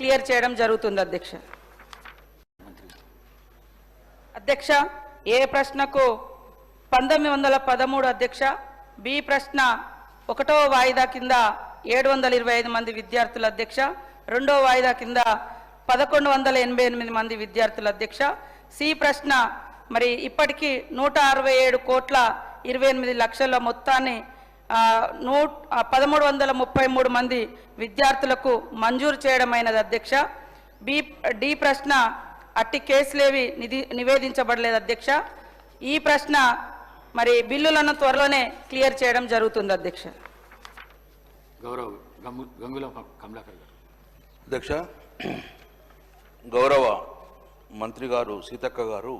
Clear చేయడం జరుగుతుంది అధ్యక్ష. అధ్యక్ష ఏ ప్రశ్నకు పంతొమ్మిది వందల పదమూడు అధ్యక్ష బి ప్రశ్న ఒకటో వాయిదా కింద ఏడు వందల ఇరవై ఐదు మంది విద్యార్థుల అధ్యక్ష రెండో వాయిదా కింద పదకొండు వందల ఎనభై ఎనిమిది మంది విద్యార్థుల అధ్యక్ష సి ప్రశ్న మరి ఇప్పటికీ నూట అరవై ఏడు కోట్ల ఇరవై ఎనిమిది లక్షల మొత్తాన్ని నూ పదమూడు వందల ముప్పై మూడు మంది విద్యార్థులకు మంజూరు చేయడమైనది అధ్యక్ష. బి డి ప్రశ్న అట్టి కేసులేవి నిధి నివేదించబడలేదు అధ్యక్ష. ఈ ప్రశ్న మరి బిల్లులను త్వరలోనే క్లియర్ చేయడం జరుగుతుంది అధ్యక్ష. గౌరవ్ గంగు గంగుల కమలాకర్ గారు. అధ్యక్ష గౌరవ మంత్రి గారు సీతక్క గారు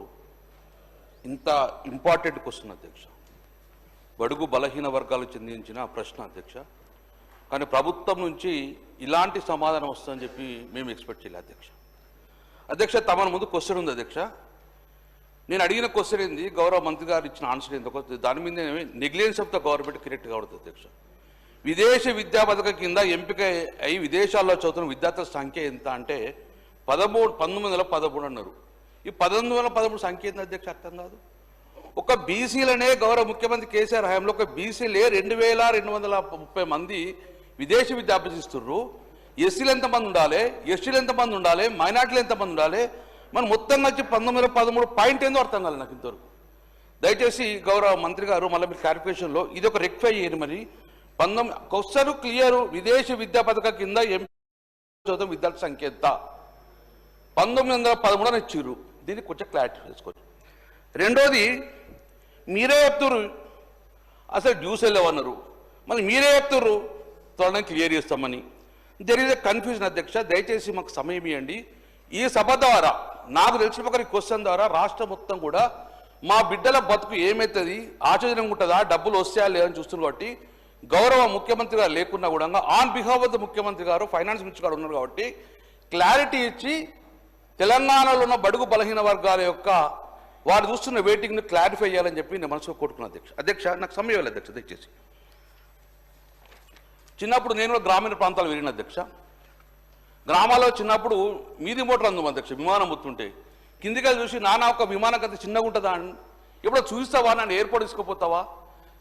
ఇంత ఇంపార్టెంట్ క్వశ్చన్ అధ్యక్ష. బడుగు బలహీన వర్గాలు చెందించిన ప్రశ్న అధ్యక్ష. కానీ ప్రభుత్వం నుంచి ఇలాంటి సమాధానం వస్తుందని చెప్పి మేము ఎక్స్పెక్ట్ చేయలేదు అధ్యక్ష. అధ్యక్ష తమ ముందు క్వశ్చన్ ఉంది అధ్యక్ష. నేను అడిగిన క్వశ్చన్ ఏంది? గౌరవ మంత్రి గారు ఇచ్చిన ఆన్సర్ ఏంది? దాని మీద negligence of the government create కావద్దు అధ్యక్ష. విదేశీ విద్యా పథకం కింద ఎంపిక అయి విదేశాల్లో చదువుతున్న విద్యార్థుల సంఖ్య ఎంత అంటే పదమూడు పంతొమ్మిది వందల పదమూడు అన్నారు. ఈ పంతొమ్మిది వందల పదమూడు సంఖ్య ఏంది అధ్యక్ష? అర్థం కాదు. ఒక బీసీలనే గౌరవ ముఖ్యమంత్రి కేసీఆర్ హయాంలో ఒక బీసీలే రెండు వేల రెండు వందల ముప్పై మంది విదేశీ విద్య అభ్యసిస్తుర్రు. ఎస్సీలు ఎంతమంది ఉండాలి? ఎస్టీలు ఎంతమంది ఉండాలి? మైనార్టీలు ఎంతమంది ఉండాలి? మనం మొత్తం వచ్చి పంతొమ్మిది వందల పదమూడు పాయింట్ ఏందో అర్థం కాలేదు నాకు ఇంతవరకు. దయచేసి గౌరవ మంత్రి గారు మళ్ళీ మీరు క్లారిఫికేషన్లో ఇది ఒక రెక్టిఫై చేయండి మరి. పంతొమ్మిది క్వశ్చన్ క్లియర్ విదేశీ విద్యా పథకం కింద ఎంపీ చదువు విద్యార్థి సంఖ్య ఎంత? పంతొమ్మిది వందల పదమూడున ఇచ్చిర్రు. దీనికి కొంచెం క్లారిటీ చేసుకోవచ్చు రెండోది మీరే చెప్తుర్రు. అసలు డ్యూస్ వెళ్ళవన్నారు. మళ్ళీ మీరే చెప్తుర్రు. త్వరగా క్లియర్ చేస్తామని. దెర్ ఇస్ ఎ కన్ఫ్యూజన్ అధ్యక్ష. దయచేసి మాకు సమయం ఇవ్వండి ఈ సభ ద్వారా నాకు తెలిసిన ఒకరి క్వశ్చన్ ద్వారా రాష్ట్రం మొత్తం కూడా మా బిడ్డల బతుకు ఏమవుతుంది ఆశ్చర్యం ఉంటుందా డబ్బులు వస్తాయా లేదని చూస్తున్నారు కాబట్టి గౌరవ ముఖ్యమంత్రి గారు లేకున్నా కూడా ఆన్ బిహాఫ్ ఆఫ్ ద ముఖ్యమంత్రి గారు ఫైనాన్స్ మినిస్టర్ గారు ఉన్నారు కాబట్టి క్లారిటీ ఇచ్చి తెలంగాణలో ఉన్న బడుగు బలహీన వర్గాల యొక్క వారు చూస్తున్న వెయిటింగ్ను క్లారిఫై చేయాలని చెప్పి నేను మనసులో కోరుకున్నాను అధ్యక్ష. అధ్యక్ష నాకు సమయం ఇవ్వాలి అధ్యక్ష దయచేసి. చిన్నప్పుడు నేను కూడా గ్రామీణ ప్రాంతాలు వెళ్ళిన అధ్యక్ష. గ్రామాల్లో చిన్నప్పుడు మీది మోటార్ అందం అధ్యక్ష విమానం వస్తుంటే. కిందికి చూసి నానా ఒక విమానం కథ చిన్నగా ఉంటుందా? అని ఎప్పుడో చూస్తావా? నన్ను ఎయిర్పోర్ట్ తీసుకుపోతావా?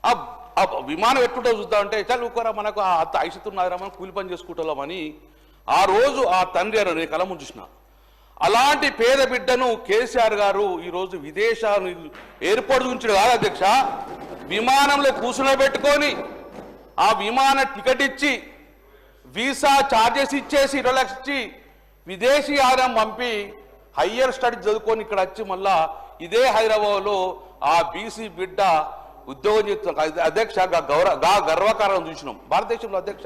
ఆ విమానం ఎట్టుంటో చూద్దా అంటే చాలా మనకు ఆ అంత ఐసుతున్నారా మనం కూలి పని చేసుకుంటామని ఆ రోజు ఆ తండ్రి అని నేను కళ ముందు అలాంటి పేద బిడ్డను కేసీఆర్ గారు ఈరోజు విదేశాలు ఎయిర్పోర్ట్ గురించి కాదు అధ్యక్ష. విమానంలో కూర్చునబెట్టుకొని ఆ విమాన టికెట్ ఇచ్చి వీసా ఛార్జెస్ ఇచ్చేసి ఇరవై లక్షలు ఇచ్చి విదేశీ ఆదాయం పంపి హయ్యర్ స్టడీ చదువుకొని ఇక్కడ వచ్చి మళ్ళా ఇదే హైదరాబాద్లో ఆ బీసీ బిడ్డ ఉద్యోగం చేస్తున్న అధ్యక్ష గా గౌరవ గా గర్వకారణం చూసినాం. భారతదేశంలో అధ్యక్ష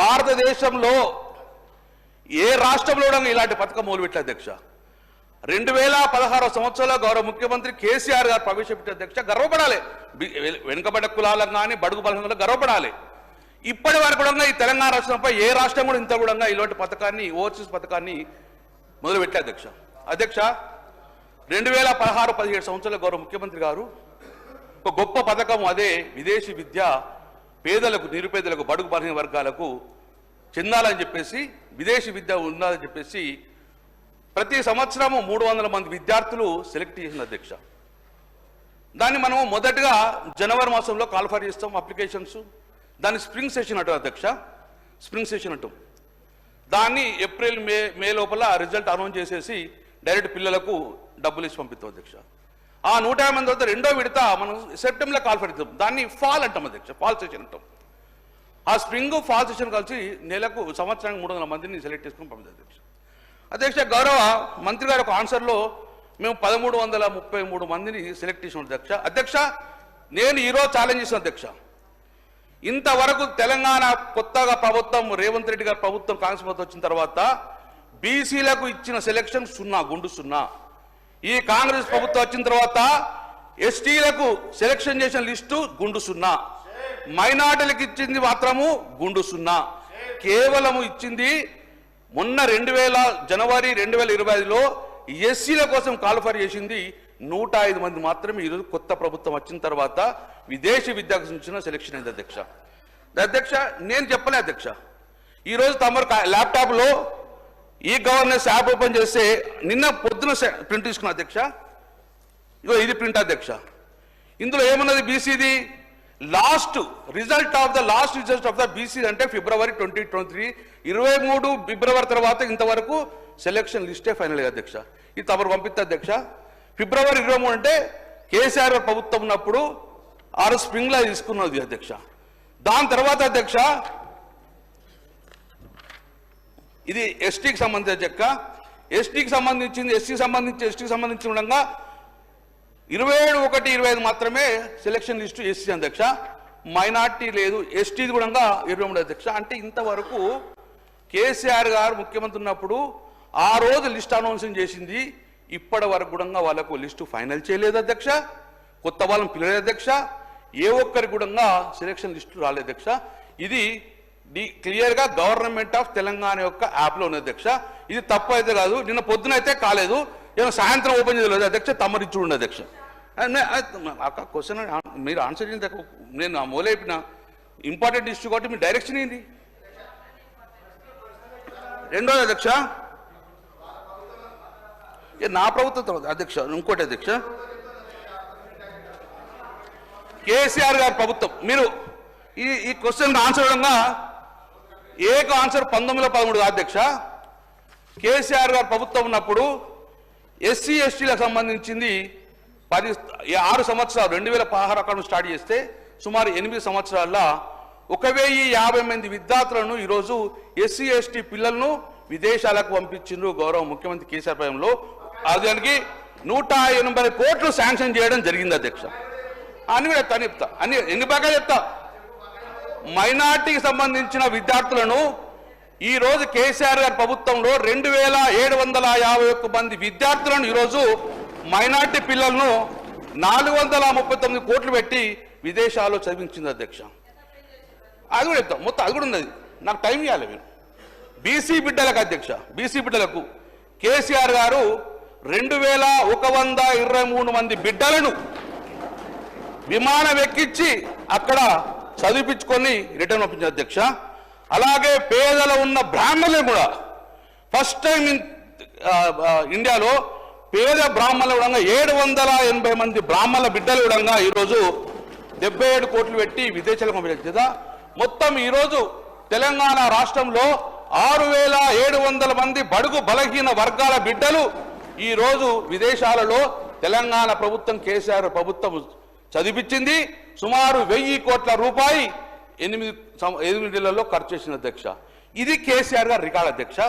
భారతదేశంలో ఏ రాష్ట్రంలో కూడా ఇలాంటి పథకం మొదలుపెట్టిన అధ్యక్ష? రెండు వేల పదహారో సంవత్సరంలో గౌరవ ముఖ్యమంత్రి కేసీఆర్ గారు ప్రవేశపెట్టిన అధ్యక్ష గర్వపడాలి. వెనుకబడ్డ కులాలకు కానీ బడుగు బలహీనలకు గర్వపడాలి. ఇప్పటి వరకు కూడా ఈ తెలంగాణ రాష్ట్రంపై ఏ రాష్ట్రం కూడా ఇంత కూడా ఇలాంటి పథకాన్ని ఓవర్సీస్ పథకాన్ని మొదలుపెట్టే అధ్యక్ష? అధ్యక్ష రెండు వేల పదహారు పదిహేడు సంవత్సరాల గౌరవ ముఖ్యమంత్రి గారు ఒక గొప్ప పథకం అదే విదేశీ విద్య పేదలకు నిరుపేదలకు బడుగు బలహీన వర్గాలకు చెందాలని చెప్పేసి విదేశీ విద్య ఉండాలని చెప్పేసి ప్రతి సంవత్సరము మూడు వందల మంది విద్యార్థులు సెలెక్ట్ చేసిన అధ్యక్ష. దాన్ని మనము మొదటగా జనవరి మాసంలో కాల్ఫర్ చేస్తాం అప్లికేషన్స్. దాన్ని స్ప్రింగ్ సెషన్ అంటాం అధ్యక్ష. స్ప్రింగ్ సెషన్ అంటాం. దాన్ని ఏప్రిల్ మే మే లోపల రిజల్ట్ అనౌన్స్ చేసేసి డైరెక్ట్ పిల్లలకు డబ్బులు ఇచ్చి పంపిస్తాం అధ్యక్ష. ఆ నూట యాభై మంది తర్వాత రెండో విడత మనం సెప్టెంబర్లో కాల్ఫర్ ఇస్తాం దాన్ని ఫాల్ అంటాం అధ్యక్ష ఫాల్ సెషన్ అంటాం. ఆ స్ప్రింగ్ ఫాల్ సెషన్ కలిసి నెలకు సంవత్సరానికి మూడు వందల మందిని సెలెక్ట్ చేసుకుని పంపింది అధ్యక్ష. అధ్యక్ష గౌరవ మంత్రి గారి ఒక ఆన్సర్లో మేము పదమూడు వందల ముప్పై మూడు మందిని సెలెక్ట్ చేసిన అధ్యక్ష. అధ్యక్ష నేను ఈరోజు ఛాలెంజ్ చేసిన అధ్యక్ష. ఇంతవరకు తెలంగాణ కొత్తగా ప్రభుత్వం రేవంత్ రెడ్డి గారి ప్రభుత్వం కాంగ్రెస్ ప్రభుత్వం వచ్చిన తర్వాత బీసీలకు ఇచ్చిన సెలక్షన్ సున్నా గుండు సున్నా. ఈ కాంగ్రెస్ ప్రభుత్వం వచ్చిన తర్వాత ఎస్టీలకు సెలక్షన్ చేసిన లిస్టు గుండు సున్నా. మైనార్టీలకు ఇచ్చింది మాత్రము గుండు సున్నా. కేవలము ఇచ్చింది మొన్న రెండు వేల జనవరి రెండు వేల ఇరవై ఐదులో ఎస్సీల కోసం క్వాలిఫై చేసింది నూట ఐదు మంది మాత్రమే. ఈరోజు కొత్త ప్రభుత్వం వచ్చిన తర్వాత విదేశీ విద్యకు సంబంధించిన సెలక్షన్ అయింది అధ్యక్ష. అధ్యక్ష నేను చెప్పలే అధ్యక్ష. ఈరోజు తమరు కా- ల్యాప్టాప్లో ఈ గవర్నెన్స్ యాప్ ఓపెన్ చేస్తే నిన్న పొద్దున ప్రింట్ తీసుకున్న అధ్యక్ష. ఇగో ఇది ప్రింట్ అధ్యక్ష. ఇందులో ఏమన్నది? బీసీది last result of the last result of the BC అంటే ఫిబ్రవరి ట్వంటీ ట్వంటీ త్రీ. ఇరవై మూడు ఫిబ్రవరి తర్వాత ఇంతవరకు సెలక్షన్ లిస్టే ఫైనల్ అధ్యక్ష. ఇది తమరు పంపిస్తే అధ్యక్ష. ఫిబ్రవరి ఇరవై మూడు అంటే కేసీఆర్ ప్రభుత్వం ఉన్నప్పుడు ఆరు స్ప్రింగ్లా తీసుకున్నది అధ్యక్ష. దాని తర్వాత అధ్యక్ష ఇది ఎస్టీకి సంబంధించిన చెక్క ఎస్టీకి సంబంధించింది ఎస్సీకి సంబంధించి ఎస్టీకి సంబంధించి ఉండగా ఇరవై ఏడు ఒకటి ఇరవై ఐదు మాత్రమే సెలక్షన్ లిస్టు ఎస్సీ అధ్యక్ష. మైనార్టీ లేదు ఎస్టీ కూడా ఇరవై మూడు అధ్యక్ష. అంటే ఇంతవరకు కేసీఆర్ గారు ముఖ్యమంత్రి ఉన్నప్పుడు ఆ రోజు లిస్ట్ అనౌన్సింగ్ చేసింది. ఇప్పటి వరకు కూడా వాళ్ళకు లిస్టు ఫైనల్ చేయలేదు అధ్యక్ష. కొత్త వాళ్ళని పిలలేదు అధ్యక్ష. ఏ ఒక్కరికి కూడా సెలక్షన్ లిస్టు రాలేదు అధ్యక్ష. ఇది డి క్లియర్గా గవర్నమెంట్ ఆఫ్ తెలంగాణ యొక్క యాప్లో ఉంది అధ్యక్ష. ఇది తప్పు అయితే కాదు నిన్న పొద్దున అయితే కాలేదు. ఏమో సాయంత్రం ఓపెన్ చేయలేదు అధ్యక్ష తమరిచ్చు ఉండే అధ్యక్ష. అక్క క్వశ్చన్ మీరు ఆన్సర్ చేయండి నేను ఆ మూలైపిన ఇంపార్టెంట్ ఇష్యూ కాబట్టి మీ డైరెక్షన్ ఏంది? రెండోది అధ్యక్ష. ఏ, నా ప్రభుత్వం అధ్యక్ష ఇంకోటి అధ్యక్ష. కేసీఆర్ గారి ప్రభుత్వం. మీరు ఈ ఈ క్వశ్చన్ ఆన్సర్ ఇవ్వడంగా ఏక ఆన్సర్ పంతొమ్మిది పదమూడు అధ్యక్ష. కేసీఆర్ గారు ప్రభుత్వం ఉన్నప్పుడు ఎస్సీ ఎస్టీలకు సంబంధించింది పది ఆరు సంవత్సరాలు రెండు వేల పదహారు అక్కడ స్టార్ట్ చేస్తే సుమారు ఎనిమిది సంవత్సరాల్లో ఒక వెయ్యి యాభై మంది విద్యార్థులను ఈరోజు ఎస్సీ ఎస్టీ పిల్లలను విదేశాలకు పంపించిండ్రు గౌరవ ముఖ్యమంత్రి కేసీఆర్ పయంలో దానికి నూట ఎనభై కోట్లు శాంక్షన్ చేయడం జరిగింది అధ్యక్ష. అని కూడా చెప్తా చెప్తా అన్ని ఎన్ని బాగా చెప్తా? మైనార్టీకి సంబంధించిన విద్యార్థులను ఈ రోజు కేసీఆర్ గారి ప్రభుత్వంలో రెండు వేల ఏడు వందల యాభై ఒక్క మంది విద్యార్థులను ఈరోజు మైనార్టీ పిల్లలను నాలుగు వందల ముప్పై తొమ్మిది కోట్లు పెట్టి విదేశాల్లో చదివించింది అధ్యక్ష. అది కూడా చెప్తాం. మొత్తం అది కూడా ఉన్నది. నాకు టైం ఇవ్వాలి మీరు. బీసీ బిడ్డలకు అధ్యక్ష బీసీ బిడ్డలకు కేసీఆర్ గారు రెండు వేల ఒక వంద ఇరవై మూడు మంది బిడ్డలను విమానం ఎక్కించి అక్కడ చదివించుకొని రిటర్న్ పంపించిన అధ్యక్ష. అలాగే పేదలు ఉన్న బ్రాహ్మణులు కూడా. ఫస్ట్ టైం ఇన్ ఇండియాలో పేద బ్రాహ్మణుల కూడా ఏడు వందల ఎనభై మంది బ్రాహ్మణుల బిడ్డలు కూడా ఈరోజు డెబ్బై ఏడు కోట్లు పెట్టి విదేశాలకు పంపించారు. మొత్తం ఈరోజు తెలంగాణ రాష్ట్రంలో ఆరు వేల ఏడు వందల మంది బడుగు బలహీన వర్గాల బిడ్డలు ఈరోజు విదేశాలలో తెలంగాణ ప్రభుత్వం కేసీఆర్ ప్రభుత్వం చదివించింది. సుమారు వెయ్యి కోట్ల రూపాయి ఎనిమిది సం- ఎనిమిది నెలల్లో ఖర్చు చేసిన అధ్యక్ష. ఇది కేసీఆర్ గారు రికార్డ్ అధ్యక్ష.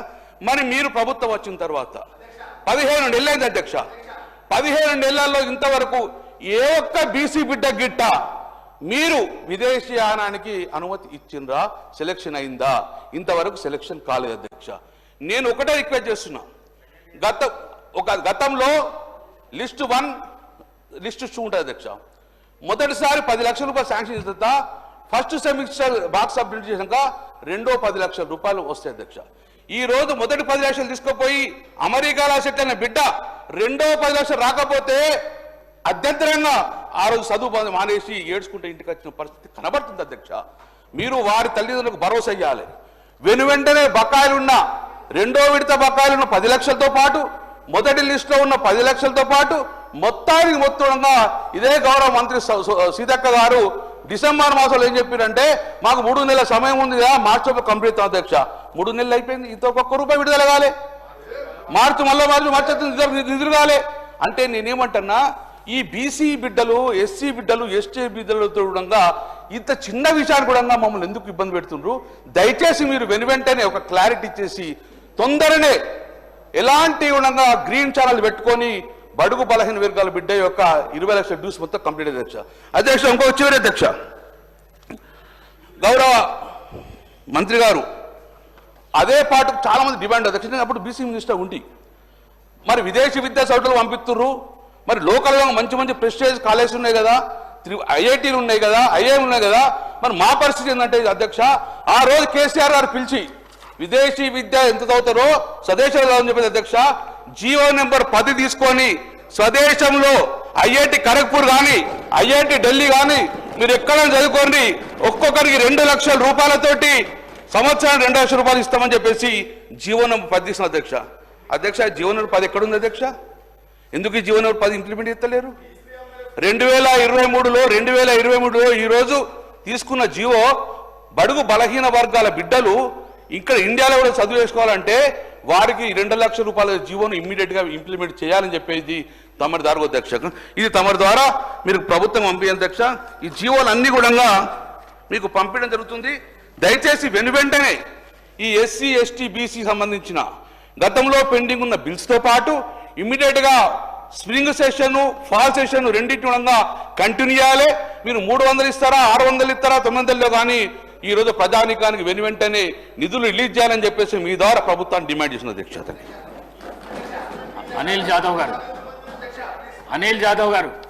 మరి మీరు ప్రభుత్వం వచ్చిన తర్వాత పదిహేను నెలలైంది అధ్యక్ష. పదిహేను నెలల్లో ఇంతవరకు ఏ ఒక్క బీసీ బిడ్డ గిట్ట మీరు విదేశీయానానికి అనుమతి ఇచ్చిందా సెలక్షన్ అయిందా? ఇంతవరకు సెలక్షన్ కాలేదు అధ్యక్ష. నేను ఒకటే రిక్వెస్ట్ చేస్తున్నా. గత ఒక గతంలో లిస్ట్ వన్ లిస్ట్ టూ ఉంటుంది అధ్యక్ష. మొదటిసారి పది లక్షల రూపాయలు శాంక్షన్ చేస్తా ఫస్ట్ సెమిస్టర్ బాక్స్ అప్డేట్ చేశాక రెండో పది లక్షల రూపాయలు వస్తాయి అధ్యక్ష. ఈ రోజు మొదటి పది లక్షలు తీసుకుపోయి అమెరికాలో సెట్ అయిన బిడ్డ రెండో పది లక్షలు రాకపోతే అధ్యంతరంగా ఆ రోజు చదువు మానేసి ఏడ్చుకుంటే ఇంటికి వచ్చిన పరిస్థితి కనబడుతుంది అధ్యక్ష. మీరు వారి తల్లిదండ్రులకు భరోసా ఇవ్వాలి వెను వెంటనే బకాయిలున్న రెండో విడత బకాయిలున్న పది లక్షలతో పాటు మొదటి లిస్టులో ఉన్న పది లక్షలతో పాటు మొత్తానికి మొత్తంగా ఇదే గౌరవ మంత్రి సీతక్క గారు డిసెంబర్ మాసంలో ఏం చెప్పారంటే మాకు మూడు నెలల సమయం ఉంది కదా మార్చిలో కంప్లీట్ అధ్యక్ష. మూడు నెలలు అయిపోయింది ఇంత ఒక్క రూపాయి విడుదల కాలే. మార్చి మళ్ళీ మార్చి మార్చి నిధులు నిధులు కాలే. అంటే నేనేమంటున్నా ఈ బీసీ బిడ్డలు ఎస్సీ బిడ్డలు ఎస్టీ బిడ్డలతో కూడా ఇంత చిన్న విషయాన్ని కూడా మమ్మల్ని ఎందుకు ఇబ్బంది పెడుతుండ్రు? దయచేసి మీరు వెను వెంటనే ఒక క్లారిటీ ఇచ్చేసి తొందరనే ఎలాంటి ఉండగా గ్రీన్ ఛానల్ పెట్టుకొని బడుగు బలహీన వర్గాల బిడ్డ యొక్క ఇరవై లక్షల డ్యూస్ మొత్తం కంప్లీట్ అధ్యక్ష. అధ్యక్ష ఇంకో చివరి అధ్యక్ష. గౌరవ మంత్రి గారు అదే పాటు చాలా మంది డిమాండ్ అధ్యక్ష నేను అప్పుడు బీసీ మినిస్టర్ ఉండి మరి విదేశీ విద్యా సంస్థలు పంపిస్తున్నారు మరి లోకల్గా మంచి మంచి ప్రెస్టేజ్ కాలేజ్ ఉన్నాయి కదా ఐఐటీలు ఉన్నాయి కదా ఐఐఎం ఉన్నాయి కదా మరి మా పరిస్థితి ఏంటంటే అధ్యక్ష ఆ రోజు కేసీఆర్ గారు పిలిచి విదేశీ విద్య ఎంత చదువుతారో స్వదేశంలో చదవని చెప్పేది అధ్యక్ష జీవో నెంబర్ పది తీసుకొని స్వదేశంలో ఐఐటి ఖరగ్పూర్ కానీ ఐఐటి ఢిల్లీ కానీ మీరు ఎక్కడ చదువుకోండి ఒక్కొక్కరికి రెండు లక్షల రూపాయలతోటి సంవత్సరానికి రెండు లక్షల రూపాయలు ఇస్తామని చెప్పేసి జీవనం పది తీసిన అధ్యక్ష. అధ్యక్ష జీవనం పది ఎక్కడుంది అధ్యక్ష? ఎందుకు జీవో నెంబర్ పది ఇంప్లిమెంట్ చేస్తలేరు? రెండు వేల ఇరవై మూడులో రెండు వేల ఇరవై మూడులో ఈరోజు తీసుకున్న జీవో బడుగు బలహీన వర్గాల బిడ్డలు ఇక్కడ ఇండియాలో కూడా చదువు చేసుకోవాలంటే వారికి రెండు లక్షల రూపాయల జీవోను ఇమ్మీడియట్గా ఇంప్లిమెంట్ చేయాలని చెప్పేది తమరి ద్వారా అధ్యక్ష. ఇది తమరి ద్వారా మీరు ప్రభుత్వం పంపించే అధ్యక్ష. ఈ జీవోలు అన్ని కూడా మీకు పంపించడం జరుగుతుంది. దయచేసి వెను వెంటనే ఈ ఎస్సీ ఎస్టీ బీసీ సంబంధించిన గతంలో పెండింగ్ ఉన్న బిల్స్తో పాటు ఇమ్మీడియట్గా స్ప్రింగ్ సెషన్ ఫాల్ సెషన్ రెండింటి కూడా కంటిన్యూ చేయాలి. మీరు మూడు వందలు ఇస్తారా ఆరు వందలు ఇస్తారా తొమ్మిది వందలు కానీ ఈరోజు ప్రజానికానికి వెను వెంటనే నిధులు రిలీజ్ చేయాలని చెప్పేసి మీ ద్వారా ప్రభుత్వాన్ని డిమాండ్ చేసిన అధ్యక్షత. అనిల్ జాదవ్ గారు. అనిల్ జాదవ్ గారు.